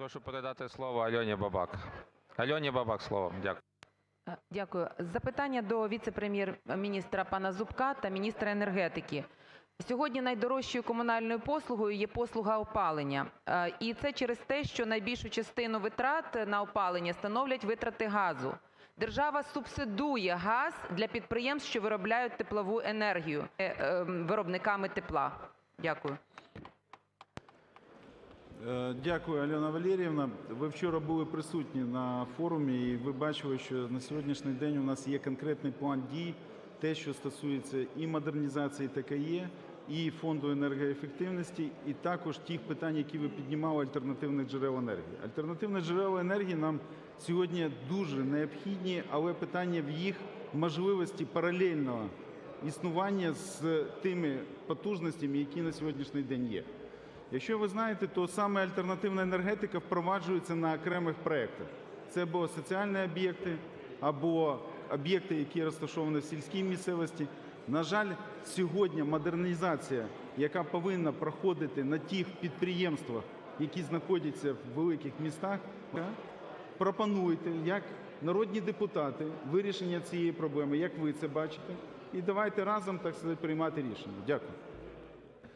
Прошу передати слово Альоні Бабак. Альоні Бабак слово. Дякую. Е, Дякую. Запитання до віце-прем'єр-міністра пана Зубка та міністра енергетики. Сьогодні найдорожчою комунальною послугою є послуга опалення. Е, І це через те, що найбільшу частину витрат на опалення становлять витрати газу. Держава субсидує газ для підприємств, що виробляють теплову енергію, е, виробниками тепла. Дякую. Е, Дякую, Альона Валеріївна. Ви вчора були присутні на форумі, і ви бачили, що на сьогоднішній день у нас є конкретний план дій, те, що стосується і модернізації ТКЄ, і фонду енергоефективності, і також тих питань, які ви піднімали, альтернативних джерел енергії. Альтернативні джерела енергії нам сьогодні дуже необхідні, але питання в їх можливості паралельного існування з тими потужностями, які на сьогоднішній день є. Якщо ви знаєте, то саме альтернативна енергетика впроваджується на окремих проєктах. Це або соціальні об'єкти, або об'єкти, які розташовані в сільській місцевості. На жаль, сьогодні модернізація, яка повинна проходити на тих підприємствах, які знаходяться в великих містах, пропонуйте як народні депутати вирішення цієї проблеми, як ви це бачите, і давайте разом так сказати приймати рішення. Дякую.